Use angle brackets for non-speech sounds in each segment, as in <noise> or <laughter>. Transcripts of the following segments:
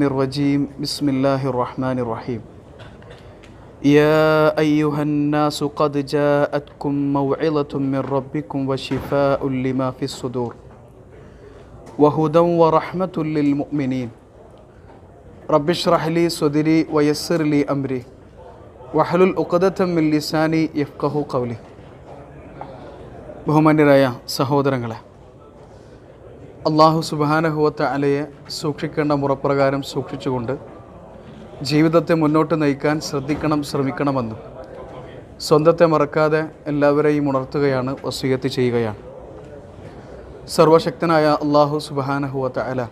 الرجيم بسم الله الرحمن الرحيم يا أيها الناس قد جاءتكم موعظة من ربكم وشفاء لما في الصدور وهدى ورحمة للمؤمنين رب اشرح لي صدري ويسر لي أمري وحلل عقدة من لساني يفقه قولي ബഹുമാന്യരായ സഹോദരങ്ങളെ അള്ളാഹു സുബാനഹുവത്ത അലയെ സൂക്ഷിക്കേണ്ട മുറപ്രകാരം സൂക്ഷിച്ചുകൊണ്ട് ജീവിതത്തെ മുന്നോട്ട് നയിക്കാൻ ശ്രദ്ധിക്കണം ശ്രമിക്കണമെന്നും സ്വന്തത്തെ മറക്കാതെ എല്ലാവരെയും ഉണർത്തുകയാണ് വസൂയത്ത് ചെയ്യുകയാണ്. സർവശക്തനായ അള്ളാഹു സുബാനഹുവത്ത അല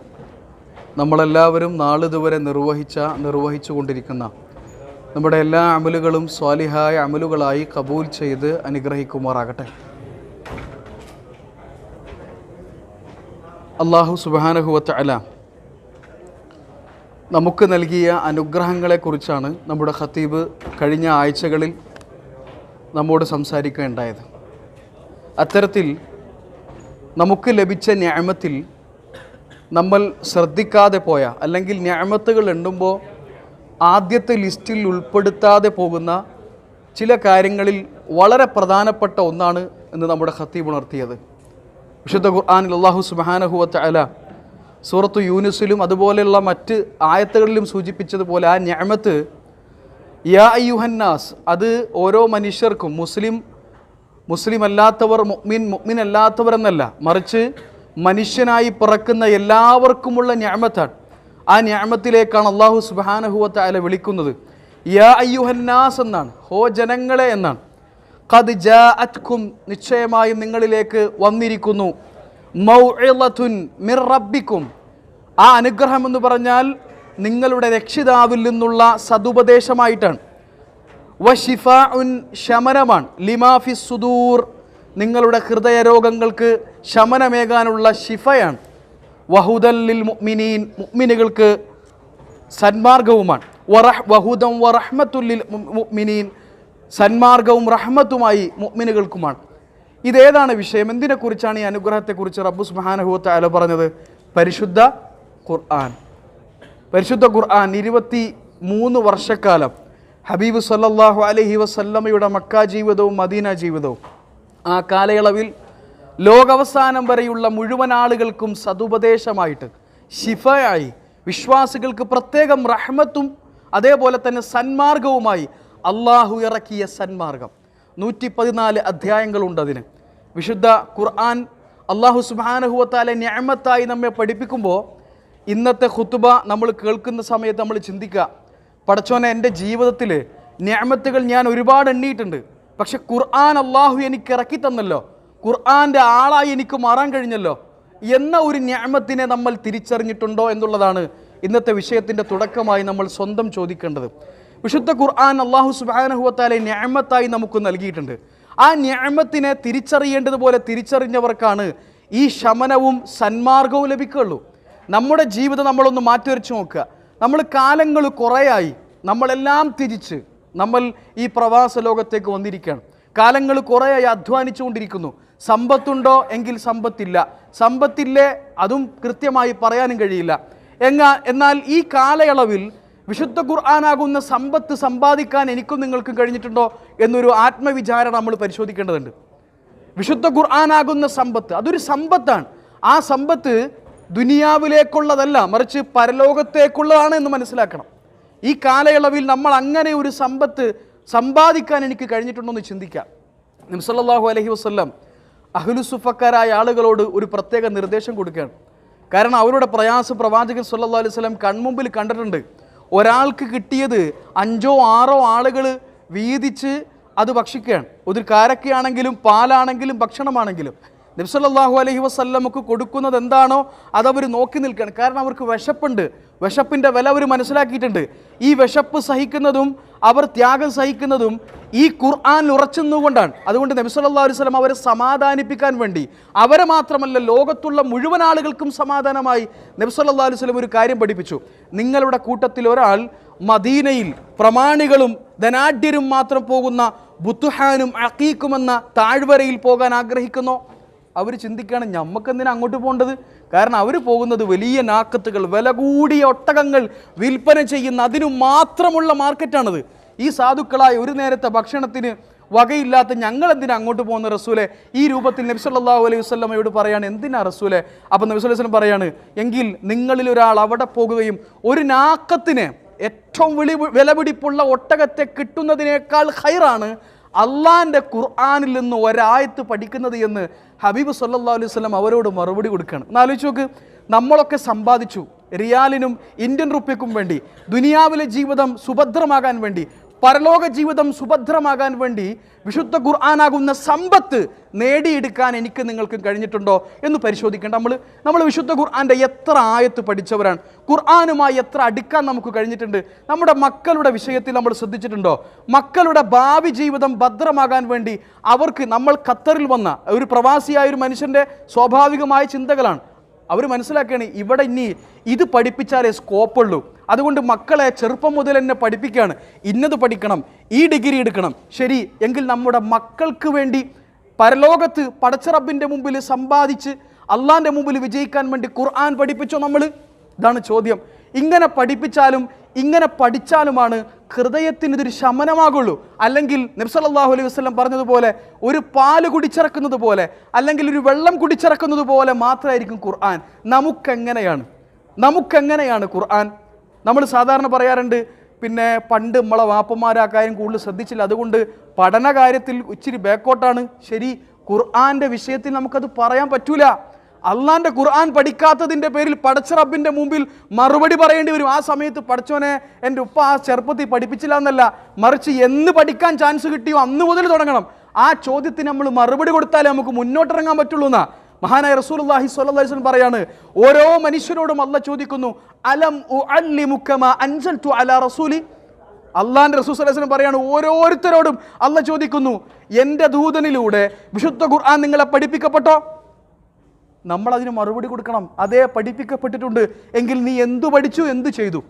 നമ്മളെല്ലാവരും നാളിതുവരെ നിർവഹിച്ച നിർവഹിച്ചു കൊണ്ടിരിക്കുന്ന നമ്മുടെ എല്ലാ അമലുകളും സ്വാലിഹായ അമലുകളായി കബൂൽ ചെയ്ത് അനുഗ്രഹിക്കുമാറാകട്ടെ. അള്ളാഹു സുബാനഹുവത്ത് അല നമുക്ക് നൽകിയ അനുഗ്രഹങ്ങളെക്കുറിച്ചാണ് നമ്മുടെ ഖത്തീബ് കഴിഞ്ഞ ആഴ്ചകളിൽ നമ്മോട് സംസാരിക്കുകയുണ്ടായത്. അത്തരത്തിൽ നമുക്ക് ലഭിച്ച ന്യായമത്തിൽ നമ്മൾ ശ്രദ്ധിക്കാതെ പോയ അല്ലെങ്കിൽ ന്യായമത്തുകൾ എണ്ണുമ്പോൾ ആദ്യത്തെ ലിസ്റ്റിൽ ഉൾപ്പെടുത്താതെ പോകുന്ന ചില കാര്യങ്ങളിൽ വളരെ പ്രധാനപ്പെട്ട ഒന്നാണ് എന്ന് നമ്മുടെ ഖത്തീബ് ഉണർത്തിയത്. വിശുദ്ധ ഖുർആാനിൽ അള്ളാഹു സുബാനഹുവത്ത് അല സൂറത്ത് യൂനിസിലും അതുപോലെയുള്ള മറ്റ് ആയത്തുകളിലും സൂചിപ്പിച്ചതുപോലെ ആ ഞാമത്ത് യാ അയ്യുഹന്നാസ് അത് ഓരോ മനുഷ്യർക്കും മുസ്ലിം മുസ്ലിം അല്ലാത്തവർ മുഅ്മിൻ മുഅ്മിൻ അല്ലാത്തവർ എന്നല്ല മറിച്ച് മനുഷ്യനായി പിറക്കുന്ന എല്ലാവർക്കുമുള്ള ഞാമത്താണ് ആ ഞാമത്തിലേക്കാണ് അള്ളാഹു സുബാനഹുവത്ത് അല വിളിക്കുന്നത്. യാ അയ്യുഹന്നാസ് എന്നാണ് ഹോ ജനങ്ങളെ എന്നാണ്. ജാഅത്കും നിശ്ചയമായും നിങ്ങളിലേക്ക് വന്നിരിക്കുന്നു. മൗഇളത്തുൻ മിർ റബ്ബിക്കും. ആ അനുഗ്രഹം എന്ന് പറഞ്ഞാൽ നിങ്ങളുടെ രക്ഷിതാവിൽ നിന്നുള്ള സതുപദേശമായിട്ടാണ്. വഷിഫ ഉൻ ശമനമാണ്. ലിമാഫി സുദൂർ. നിങ്ങളുടെ ഹൃദയരോഗങ്ങൾക്ക് ശമനമേകാനുള്ള ഷിഫയാണ് വഹുദല്ലിൽ മുഅ്മിനീൻ. മുഅ്മിനുകൾക്ക് സന്മാർഗവുമാണ്. വറഹ് വഹുദം വറഹ്മത്തുല്ലിൽ മുഅ്മിനീൻ. സന്മാർഗവും റഹ്മത്തുമായി മുഅ്മിനുകൾക്കുമാണ്. ഇതേതാണ് വിഷയം? എന്തിനെക്കുറിച്ചാണ് ഈ അനുഗ്രഹത്തെക്കുറിച്ച് റബ്ബു സുബ്ഹാനഹുവത്ത അല പറഞ്ഞത്? പരിശുദ്ധ ഖുർആൻ. പരിശുദ്ധ ഖുർആൻ ഇരുപത്തി മൂന്ന് വർഷക്കാലം ഹബീബ് സല്ലാഹു അലഹി വസല്ലമയുടെ മക്ക ജീവിതവും മദീന ജീവിതവും. ആ കാലയളവിൽ ലോകവസാനം വരെയുള്ള മുഴുവൻ ആളുകൾക്കും സതുപദേശമായിട്ട് ശിഫയായി. വിശ്വാസികൾക്ക് പ്രത്യേകം റഹ്മത്തും അതേപോലെ തന്നെ സന്മാർഗവുമായി അള്ളാഹു ഇറക്കിയ സന്മാർഗം. നൂറ്റി പതിനാല് അധ്യായങ്ങളുണ്ട് അതിന്. വിശുദ്ധ ഖുർആൻ അള്ളാഹു സുബാനഹുവത്താലെ ഞാമത്തായി നമ്മെ പഠിപ്പിക്കുമ്പോൾ ഇന്നത്തെ ഖുത്തുബ നമ്മൾ കേൾക്കുന്ന സമയത്ത് നമ്മൾ ചിന്തിക്കുക പടച്ചോനെ എന്റെ ജീവിതത്തിൽ ഞാമത്തുകൾ ഞാൻ ഒരുപാട് എണ്ണിയിട്ടുണ്ട്. പക്ഷെ ഖുർആൻ അള്ളാഹു എനിക്ക് ഇറക്കി തന്നല്ലോ. ഖുർആന്റെ ആളായി എനിക്ക് മാറാൻ കഴിഞ്ഞല്ലോ. എന്ന ഒരു ഞാമത്തിനെ നമ്മൾ തിരിച്ചറിഞ്ഞിട്ടുണ്ടോ എന്നുള്ളതാണ് ഇന്നത്തെ വിഷയത്തിന്റെ തുടക്കമായി നമ്മൾ സ്വന്തം ചോദിക്കേണ്ടത്. വിശുദ്ധ ഖുർആൻ അള്ളാഹു സുബാനഹുവത്താലെ ഞാമത്തായി നമുക്ക് നൽകിയിട്ടുണ്ട്. ആ ഞാമത്തിനെ തിരിച്ചറിയേണ്ടതുപോലെ തിരിച്ചറിഞ്ഞവർക്കാണ് ഈ ശമനവും സന്മാർഗവും ലഭിക്കുകയുള്ളൂ. നമ്മുടെ ജീവിതം നമ്മളൊന്ന് മാറ്റിവരച്ച് നോക്കുക. നമ്മൾ കാലങ്ങൾ കുറേയായി. നമ്മളെല്ലാം തിരിച്ച് നമ്മൾ ഈ പ്രവാസ ലോകത്തേക്ക് വന്നിരിക്കുകയാണ്. കാലങ്ങൾ കുറേയായി അധ്വാനിച്ചുകൊണ്ടിരിക്കുന്നു സമ്പത്തുണ്ടോ? എങ്കിൽ സമ്പത്തില്ല. സമ്പത്തില്ലേ? അതും കൃത്യമായി പറയാനും കഴിയില്ല. എങ്ങാ എന്നാൽ ഈ കാലയളവിൽ വിശുദ്ധ ഖുർആാനാകുന്ന സമ്പത്ത് സമ്പാദിക്കാൻ എനിക്കും നിങ്ങൾക്കും കഴിഞ്ഞിട്ടുണ്ടോ എന്നൊരു ആത്മവിചാരണ നമ്മൾ പരിശോധിക്കേണ്ടതുണ്ട്. വിശുദ്ധ ഖുർആാനാകുന്ന സമ്പത്ത് അതൊരു സമ്പത്താണ്. ആ സമ്പത്ത് ദുനിയാവിലേക്കുള്ളതല്ല മറിച്ച് പരലോകത്തേക്കുള്ളതാണ് എന്ന് മനസ്സിലാക്കണം. ഈ കാലയളവിൽ നമ്മൾ അങ്ങനെ ഒരു സമ്പത്ത് സമ്പാദിക്കാൻ എനിക്ക് കഴിഞ്ഞിട്ടുണ്ടോ എന്ന് ചിന്തിക്കാം. നിംസല്ലാഹു അലഹി വസ്ല്ലാം അഹ്ലുസുഫക്കാരായ ആളുകളോട് ഒരു പ്രത്യേക നിർദ്ദേശം കൊടുക്കുകയാണ്. കാരണം അവരുടെ പ്രയാസ പ്രവാചകൻ സല്ലാ അലൈഹി സ്വലം കൺമുമ്പിൽ കണ്ടിട്ടുണ്ട്. ഒരാൾക്ക് കിട്ടിയത് അഞ്ചോ ആറോ ആളുകൾ വീതിച്ച് അത് ഭക്ഷിക്കുകയാണ്. ഒരു കാരക്കയാണെങ്കിലും പാലാണെങ്കിലും ഭക്ഷണമാണെങ്കിലും. നബ്സല്ലാഹു അലഹി വസ്ല്ലമക്ക് കൊടുക്കുന്നത് എന്താണോ അതവർ നോക്കി നിൽക്കുകയാണ്. കാരണം അവർക്ക് വിശപ്പുണ്ട്. വിശപ്പിന്റെ വില അവർ മനസ്സിലാക്കിയിട്ടുണ്ട്. ഈ വിശപ്പ് സഹിക്കുന്നതും അവർ ത്യാഗം സഹിക്കുന്നതും ഈ ഖുർആൻ ഉറച്ചുന്നുകൊണ്ടാണ്. അതുകൊണ്ട് നബി സല്ലല്ലാഹു അലൈഹി വസല്ലം അവരെ സമാധാനിപ്പിക്കാൻ വേണ്ടി അവരെ മാത്രമല്ല ലോകത്തുള്ള മുഴുവൻ ആളുകൾക്കും സമാധാനമായി നബി സല്ലല്ലാഹു അലൈഹി വസല്ലം ഒരു കാര്യം പഠിപ്പിച്ചു. നിങ്ങളുടെ കൂട്ടത്തിൽ ഒരാൾ മദീനയിൽ പ്രമാണികളും ധനാഢ്യരും മാത്രം പോകുന്ന ബുത്തുഹാനും അക്കീക്കുമെന്ന താഴ്വരയിൽ പോകാൻ ആഗ്രഹിക്കുന്നോ? അവർ ചിന്തിക്കുകയാണ് ഞമ്മക്കെന്തിനാ അങ്ങോട്ട് പോകേണ്ടത്? കാരണം അവർ പോകുന്നത് വലിയ നാക്കത്തുകൾ വില കൂടിയ ഒട്ടകങ്ങൾ വിൽപ്പന ചെയ്യുന്ന അതിനു മാത്രമുള്ള മാർക്കറ്റാണത്. ഈ സാധുക്കളായ ഒരു നേരത്തെ ഭക്ഷണത്തിന് വകയില്ലാത്ത ഞങ്ങൾ എന്തിനാ അങ്ങോട്ട് പോകുന്ന റസൂലെ? ഈ രൂപത്തിൽ നബി സല്ലല്ലാഹു അലൈഹി വസ്ലമയോട് പറയാണ് എന്തിനാ റസൂലെ? അപ്പം നബി സല്ലല്ലാഹു അലൈഹി പറയാണ് എങ്കിൽ നിങ്ങളിൽ ഒരാൾ അവിടെ പോകുകയും ഒരു നാക്കത്തിന് ഏറ്റവും വിളി വിലപിടിപ്പുള്ള ഒട്ടകത്തെ കിട്ടുന്നതിനേക്കാൾ ഹൈറാണ് അള്ളാന്റെ ഖുർആാനിൽ നിന്ന് ഒരായത്ത് പഠിക്കുന്നത് എന്ന് ഹബീബ് സല്ലാ അലൈഹി സ്വലം അവരോട് മറുപടി കൊടുക്കുകയാണ്. എന്നാലോചിച്ച് നോക്ക്. നമ്മളൊക്കെ സമ്പാദിച്ചു. റിയാലിനും ഇന്ത്യൻ റുപ്യക്കും വേണ്ടി ദുനിയാവിലെ ജീവിതം സുഭദ്രമാകാൻ വേണ്ടി പരലോക ജീവിതം സുഭദ്രമാകാൻ വേണ്ടി വിശുദ്ധ ഖുർആാനാകുന്ന സമ്പത്ത് നേടിയെടുക്കാൻ എനിക്ക് നിങ്ങൾക്കും കഴിഞ്ഞിട്ടുണ്ടോ എന്ന് പരിശോധിക്കേണ്ട. നമ്മൾ നമ്മൾ വിശുദ്ധ ഖുർആാന്റെ എത്ര ആയത്ത് പഠിച്ചവരാണ്. ഖുർആാനുമായി എത്ര അടുക്കാൻ നമുക്ക് കഴിഞ്ഞിട്ടുണ്ട്. നമ്മുടെ മക്കളുടെ വിഷയത്തിൽ നമ്മൾ ശ്രദ്ധിച്ചിട്ടുണ്ടോ? മക്കളുടെ ഭാവി ജീവിതം ഭദ്രമാകാൻ വേണ്ടി അവർക്ക് നമ്മൾ ഖത്തറിൽ വന്ന ഒരു പ്രവാസിയായ ഒരു മനുഷ്യന്റെ സ്വാഭാവികമായ ചിന്തകളാണ്. അവർ മനസ്സിലാക്കുകയാണ് ഇവിടെ ഇനി ഇത് പഠിപ്പിച്ചാലേ സ്കോപ്പുള്ളൂ അതുകൊണ്ട് മക്കളെ ചെറുപ്പം മുതൽ തന്നെ പഠിപ്പിക്കുകയാണ്. ഇന്നത് പഠിക്കണം ഈ ഡിഗ്രി എടുക്കണം. ശരി എങ്കിൽ നമ്മുടെ മക്കൾക്ക് വേണ്ടി പരലോകത്ത് പടച്ചറബിന്റെ മുമ്പിൽ സമ്പാദിച്ച് അള്ളാന്റെ മുമ്പിൽ വിജയിക്കാൻ വേണ്ടി ഖുർആൻ പഠിപ്പിച്ചോ നമ്മൾ ഇതാണ് ചോദ്യം. ഇങ്ങനെ പഠിപ്പിച്ചാലും ഇങ്ങനെ പഠിച്ചാലുമാണ് ഹൃദയത്തിന് ഇതൊരു ശമനമാകുള്ളൂ. അല്ലെങ്കിൽ നബ്സല്ലാഹു അലൈഹി വസ്ലം പറഞ്ഞതുപോലെ ഒരു പാൽ കുടിച്ചിറക്കുന്നത് പോലെ അല്ലെങ്കിൽ ഒരു വെള്ളം കുടിച്ചിറക്കുന്നത് പോലെ മാത്രമായിരിക്കും ഖുർആൻ. നമുക്കെങ്ങനെയാണ്? നമുക്കെങ്ങനെയാണ് ഖുർആൻ? നമ്മൾ സാധാരണ പറയാറുണ്ട് പിന്നെ പണ്ട് നമ്മളെ വാപ്പന്മാർ ആ കാര്യം കൂടുതൽ ശ്രദ്ധിച്ചില്ല. അതുകൊണ്ട് പഠന കാര്യത്തിൽ ഇച്ചിരി ബാക്കോട്ടാണ് ശരി ഖുർആാന്റെ വിഷയത്തിൽ നമുക്കത് പറയാൻ പറ്റൂല. അള്ളാന്റെ ഖുർആൻ പഠിക്കാത്തതിന്റെ പേരിൽ പടച്ച റബ്ബിന്റെ മുമ്പിൽ മറുപടി പറയേണ്ടി വരും. ആ സമയത്ത് പഠിച്ചോനെ എന്റെ ഉപ്പ ആ ചെറുപ്പത്തിൽ പഠിപ്പിച്ചില്ല എന്നല്ല. മറിച്ച് എന്ന് പഠിക്കാൻ ചാൻസ് കിട്ടിയോ അന്ന് മുതൽ തുടങ്ങണം. ആ ചോദ്യത്തിന് നമ്മൾ മറുപടി കൊടുത്താലേ നമുക്ക് മുന്നോട്ടിറങ്ങാൻ പറ്റുള്ളൂ എന്നാ മഹാനായ അലൈഹി വസല്ലം പറയാണ് ഓരോ മനുഷ്യരോടും അല്ല ചോദിക്കുന്നു അലം മാ അൻസൽതു അലാ റസൂലി? അള്ളാഹിന്റെ റസൂൽ വസല്ലം പറയാണ് ഓരോരുത്തരോടും അല്ല ചോദിക്കുന്നു എന്റെ ദൂതനിലൂടെ വിശുദ്ധ ഖുർആൻ നിങ്ങളെ പഠിപ്പിക്കപ്പെട്ടോ? നമ്മൾ അതിന് മറുപടി കൊടുക്കണം. അതേ പഠിപ്പിക്കപ്പെട്ടിട്ടുണ്ട്. എങ്കിൽ നീ എന്തു പഠിച്ചു എന്തു ചെയ്തു?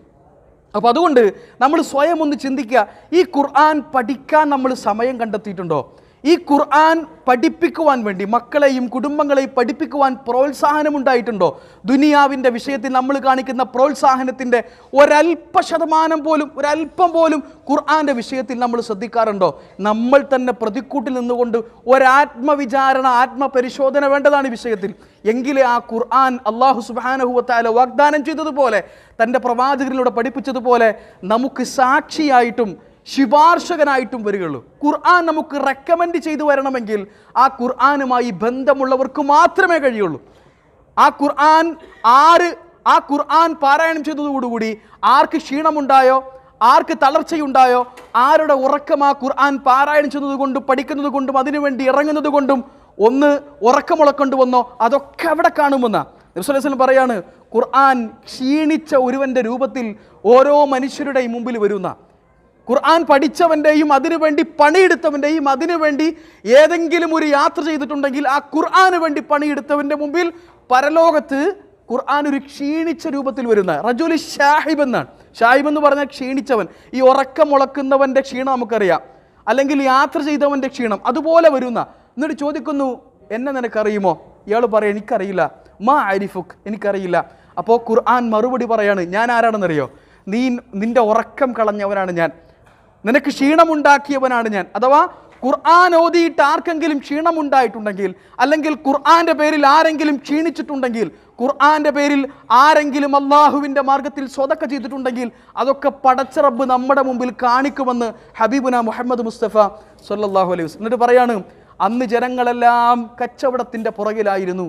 അപ്പോൾ അതുകൊണ്ട് നമ്മൾ സ്വയം ഒന്ന് ചിന്തിക്കുക ഈ ഖുർആൻ പഠിക്കാൻ നമ്മൾ സമയം കണ്ടെത്തിയിട്ടുണ്ടോ? ഈ ഖുർആൻ പഠിപ്പിക്കുവാൻ വേണ്ടി മക്കളെയും കുടുംബങ്ങളെയും പഠിപ്പിക്കുവാൻ പ്രോത്സാഹനം ഉണ്ടായിട്ടുണ്ടോ ദുനിയാവിന്റെ വിഷയത്തിൽ നമ്മൾ കാണിക്കുന്ന പ്രോത്സാഹനത്തിന്റെ ഒരല്പ ശതമാനം പോലും ഒരല്പം പോലും ഖുർആന്റെ വിഷയത്തിൽ നമ്മൾ ശ്രദ്ധിക്കാറുണ്ടോ? നമ്മൾ തന്നെ പ്രതിക്കൂട്ടിൽ നിന്നുകൊണ്ട് ഒരാത്മവിചാരണ ആത്മപരിശോധന വേണ്ടതാണ് ഈ വിഷയത്തിൽ. എങ്കിലേ ആ ഖുർആൻ അള്ളാഹു സുബാനഹുവത്താല വാഗ്ദാനം ചെയ്തതുപോലെ തന്റെ പ്രവാചകരിലൂടെ പഠിപ്പിച്ചതുപോലെ നമുക്ക് സാക്ഷിയായിട്ടും ശിപാർശകനായിട്ടും വരികയുള്ളൂ. ഖുർആൻ നമുക്ക് റെക്കമെൻഡ് ചെയ്തു വരണമെങ്കിൽ ആ ഖുർആനുമായി ബന്ധമുള്ളവർക്ക് മാത്രമേ കഴിയുള്ളൂ. ആ ഖുർആൻ ആര് ആ ഖുർആൻ പാരായണം ചെയ്തതോടുകൂടി ആർക്ക് ക്ഷീണമുണ്ടായോ ആർക്ക് തളർച്ചയുണ്ടായോ ആരുടെ ഉറക്കം ആ ഖുർആൻ പാരായണം ചെയ്യുന്നത് കൊണ്ടും പഠിക്കുന്നത് കൊണ്ടും അതിനുവേണ്ടി ഇറങ്ങുന്നത് കൊണ്ടും ഒന്ന് ഉറക്കമുളക്കൊണ്ട് വന്നോ അതൊക്കെ അവിടെ കാണുമെന്ന. നബ്സുലം പറയാണ് ഖുർആൻ ക്ഷീണിച്ച ഒരുവന്റെ രൂപത്തിൽ ഓരോ മനുഷ്യരുടെയും മുമ്പിൽ വരുന്ന. ഖുർആൻ പഠിച്ചവന്റെയും അതിനുവേണ്ടി പണിയെടുത്തവന്റെയും അതിനുവേണ്ടി ഏതെങ്കിലും ഒരു യാത്ര ചെയ്തിട്ടുണ്ടെങ്കിൽ ആ ഖുർആന് വേണ്ടി പണിയെടുത്തവന്റെ മുമ്പിൽ പരലോകത്ത് ഖുർആൻ ഒരു ക്ഷീണിച്ച രൂപത്തിൽ വരുന്ന റജുലി ഷാഹിബ് എന്നാണ്. ഷാഹിബ് എന്ന് പറഞ്ഞാൽ ക്ഷീണിച്ചവൻ. ഈ ഉറക്കം മുളക്കുന്നവന്റെ ക്ഷീണം നമുക്കറിയാം. അല്ലെങ്കിൽ യാത്ര ചെയ്തവന്റെ ക്ഷീണം അതുപോലെ വരുന്ന. എന്നിട്ട് ചോദിക്കുന്നു എന്നെ നിനക്കറിയുമോ? ഇയാൾ പറയാം എനിക്കറിയില്ല. മാ അരിഫുഖ് എനിക്കറിയില്ല. അപ്പോൾ ഖുർആൻ മറുപടി പറയാണ് ഞാൻ ആരാണെന്നറിയോ? നീ നിന്റെ ഉറക്കം കളഞ്ഞവനാണ് ഞാൻ. നിനക്ക് ക്ഷീണമുണ്ടാക്കിയവനാണ് ഞാൻ. അഥവാ ഖുർആൻ ഓതിയിട്ട് ആർക്കെങ്കിലും ക്ഷീണമുണ്ടായിട്ടുണ്ടെങ്കിൽ അല്ലെങ്കിൽ ഖുർആന്റെ പേരിൽ ആരെങ്കിലും ക്ഷീണിച്ചിട്ടുണ്ടെങ്കിൽ ഖുർആന്റെ പേരിൽ ആരെങ്കിലും അള്ളാഹുവിന്റെ മാർഗത്തിൽ സ്വതക്ക ചെയ്തിട്ടുണ്ടെങ്കിൽ അതൊക്കെ പടച്ചറബ് നമ്മുടെ മുമ്പിൽ കാണിക്കുമെന്ന് ഹബീബുന മുഹമ്മദ് മുസ്തഫ സല്ലല്ലാഹു അലൈഹി എന്നിട്ട് പറയാണ് അന്ന് ജനങ്ങളെല്ലാം കച്ചവടത്തിന്റെ പുറകിലായിരുന്നു.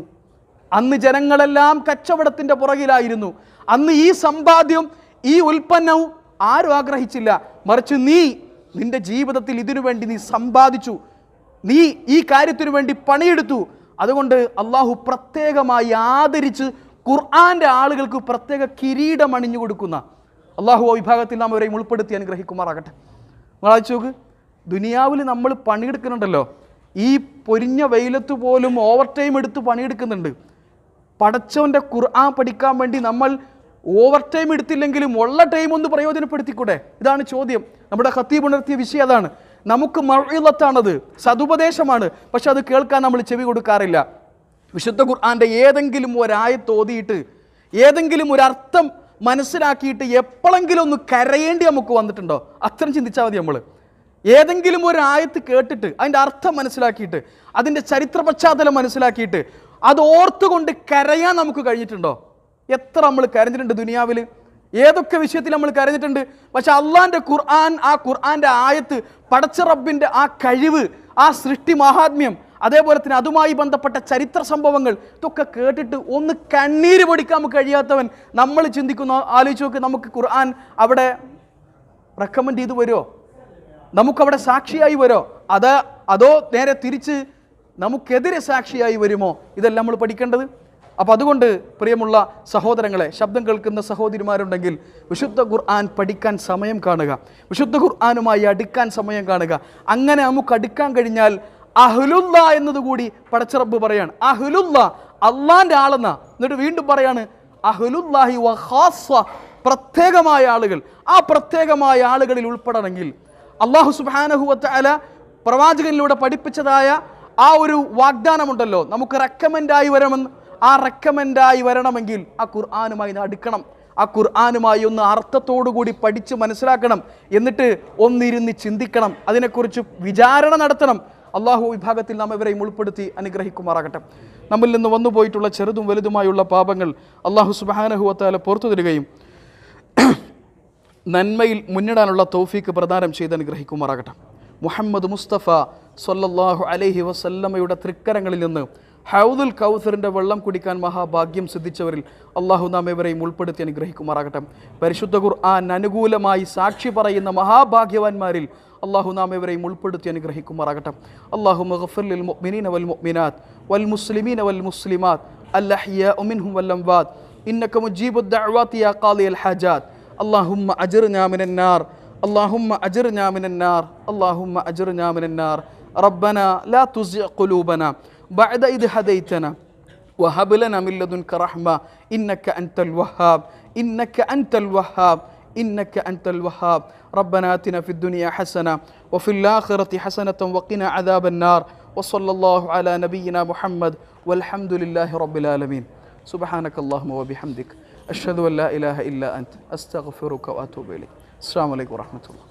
അന്ന് ജനങ്ങളെല്ലാം കച്ചവടത്തിന്റെ പുറകിലായിരുന്നു. അന്ന് ഈ സമ്പാദ്യം ഈ ഉൽപ്പന്നവും ആരും ആഗ്രഹിച്ചില്ല. മറിച്ച് നീ നിന്റെ ജീവിതത്തിൽ ഇതിനു വേണ്ടി നീ സമ്പാദിച്ചു. നീ ഈ കാര്യത്തിനു വേണ്ടി പണിയെടുത്തു. അതുകൊണ്ട് അള്ളാഹു പ്രത്യേകമായി ആദരിച്ച് ഖുർആാന്റെ ആളുകൾക്ക് പ്രത്യേക കിരീടം അണിഞ്ഞു കൊടുക്കുന്ന അള്ളാഹു വിഭാഗത്തിൽ നാം അവരെയും ഉൾപ്പെടുത്തി അനുഗ്രഹിക്കുമാറാകട്ടെ. നിങ്ങളാച്ചു നോക്ക്. ദുനിയാവിൽ നമ്മൾ പണിയെടുക്കുന്നുണ്ടല്ലോ. ഈ പൊരിഞ്ഞ വെയിലത്ത് പോലും ഓവർ ടൈം എടുത്ത് പണിയെടുക്കുന്നുണ്ട്. പടച്ചവന്റെ ഖുർആൻ പഠിക്കാൻ വേണ്ടി നമ്മൾ ഓവർ ടൈം എടുത്തില്ലെങ്കിലും ഉള്ള ടൈം ഒന്ന് പ്രയോജനപ്പെടുത്തിക്കൂടെ? ഇതാണ് ചോദ്യം. നമ്മുടെ ഖത്തീബ് ഉണർത്തിയ വിഷയം അതാണ്. നമുക്ക് മഴയിലത്താണത് സതുപദേശമാണ്. പക്ഷെ അത് കേൾക്കാൻ നമ്മൾ ചെവി കൊടുക്കാറില്ല. വിശുദ്ധ ഖുർആാന്റെ ഏതെങ്കിലും ഒരായത്ത് ഓതിയിട്ട് ഏതെങ്കിലും ഒരർത്ഥം മനസ്സിലാക്കിയിട്ട് എപ്പോഴെങ്കിലും ഒന്ന് കരയേണ്ടി നമുക്ക് വന്നിട്ടുണ്ടോ? അത്രയും ചിന്തിച്ചാൽ മതി നമ്മൾ ഏതെങ്കിലും ഒരു ആയത്ത് കേട്ടിട്ട് അതിന്റെ അർത്ഥം മനസ്സിലാക്കിയിട്ട് അതിന്റെ ചരിത്ര പശ്ചാത്തലം മനസ്സിലാക്കിയിട്ട് അത് ഓർത്തുകൊണ്ട് കരയാൻ നമുക്ക് കഴിഞ്ഞിട്ടുണ്ടോ? എത്ര നമ്മൾ കരഞ്ഞിട്ടുണ്ട് ദുനിയാവിൽ ഏതൊക്കെ വിഷയത്തിൽ നമ്മൾ കരഞ്ഞിട്ടുണ്ട്? പക്ഷെ അള്ളാന്റെ ഖുർആൻ ആ ഖുർആന്റെ ആയത്ത് പടച്ച റബ്ബിന്റെ ആ കഴിവ് ആ സൃഷ്ടി മഹാത്മ്യം അതേപോലെ തന്നെ അതുമായി ബന്ധപ്പെട്ട ചരിത്ര സംഭവങ്ങൾ ഇതൊക്കെ കേട്ടിട്ട് ഒന്ന് കണ്ണീര് പൊടിക്കാൻ കഴിയാത്തവൻ. നമ്മൾ ചിന്തിക്കുന്ന ആലോചിച്ച് നോക്ക് നമുക്ക് ഖുർആൻ അവിടെ റെക്കമെൻഡ് ചെയ്ത് വരുമോ നമുക്കവിടെ സാക്ഷിയായി വരുമോ അത് അതോ നേരെ തിരിച്ച് നമുക്കെതിരെ സാക്ഷിയായി വരുമോ? ഇതെല്ലാം നമ്മൾ പഠിക്കേണ്ടത് അപ്പോൾ അതുകൊണ്ട് പ്രിയമുള്ള സഹോദരങ്ങളെ ശബ്ദം കേൾക്കുന്ന സഹോദരിമാരുണ്ടെങ്കിൽ വിശുദ്ധ ഖുർആൻ പഠിക്കാൻ സമയം കാണുക. വിശുദ്ധ ഖുർആാനുമായി അടുക്കാൻ സമയം കാണുക. അങ്ങനെ നമുക്ക് അടുക്കാൻ കഴിഞ്ഞാൽ അഹ്ലുല്ല എന്നതുകൂടി പടച്ചറബ് പറയാണ്. അഹ്ലുല്ല അള്ളാന്റെ ആളെന്ന. എന്നിട്ട് വീണ്ടും പറയാണ് അഹ്ലുല്ലാഹി വഹാസ പ്രത്യേകമായ ആളുകൾ. ആ പ്രത്യേകമായ ആളുകളിൽ ഉൾപ്പെടണമെങ്കിൽ അള്ളാഹു സുബാനഹുവത്ത് അല പ്രവാചകനിലൂടെ പഠിപ്പിച്ചതായ ആ ഒരു വാഗ്ദാനമുണ്ടല്ലോ. നമുക്ക് റെക്കമെൻഡായി വരണമെന്ന് ആ റെക്കമെൻഡായി വരണമെങ്കിൽ ആ ഖുർആാനുമായി അടുക്കണം. ആ ഖുർആാനുമായി ഒന്ന് അർത്ഥത്തോടുകൂടി പഠിച്ച് മനസ്സിലാക്കണം. എന്നിട്ട് ഒന്നിരുന്ന് ചിന്തിക്കണം. അതിനെക്കുറിച്ച് വിചാരണ നടത്തണം. അള്ളാഹു വിഭാഗത്തിൽ നാം ഇവരെയും ഉൾപ്പെടുത്തി അനുഗ്രഹിക്കുമാറാകട്ടെ. നമ്മിൽ നിന്ന് വന്നുപോയിട്ടുള്ള ചെറുതും വലുതുമായുള്ള പാപങ്ങൾ അള്ളാഹു സുബാനഹുവത്താല പുറത്തു തരികയും <clears throat> നന്മയിൽ മുന്നിടാനുള്ള തൗഫീക്ക് പ്രദാനം ചെയ്ത് അനുഗ്രഹിക്കുമാറാകട്ടെ. മുഹമ്മദ് മുസ്തഫ സൊല്ലാഹു അലഹി വസല്ലമ്മയുടെ തൃക്കരങ്ങളിൽ നിന്ന് ഹൗദുൽ കൗസറിൻ്റെ വെള്ളം കുടിക്കാൻ മഹാഭാഗ്യം സിദ്ധിച്ചവരിൽ അള്ളാഹു നാം ഇവരെയും ഉൾപ്പെടുത്തി അനുഗ്രഹിക്കുമാറാകട്ടെ പരിശുദ്ധ ഖുർആൻ അനുകൂലമായി സാക്ഷി പറയുന്ന മഹാഭാഗ്യവാന്മാരിൽ അള്ളാഹു നാം ഇവരെയും ഉൾപ്പെടുത്തി അനുഗ്രഹിക്കുമാറാകട്ടെ അള്ളാഹു മഗ്ഫിർ മുഅ്മിനീന വൽ മുഅ്മിനാത്ത് വൽ മുസ്ലിമീന വൽ മുസ്ലിമാത്ത് അല്ലഹിയ മിൻഹും വൽ അംവാത്ത് ഇന്നക മുജീബുദ് ദഅവാതി യാ ഖാലിയൽ ഹാജാത്ത് اللهم أجرنا من النار اللهم أجرنا من النار اللهم أجرنا من النار ربنا لا تزغ قلوبنا بعد إذ هديتنا وهب لنا من لدنك رحمة إنك أنت الوهاب إنك أنت الوهاب إنك أنت الوهاب. ربنا آتنا في الدنيا حسنة وفي الآخرة حسنة وقنا عذاب النار. وصلى الله على نبينا محمد والحمد لله رب العالمين. سبحانك اللهم وبحمدك أشهد أن لا إله إلا أنت أستغفرك وأتوب إليك. السلام عليكم ورحمة الله.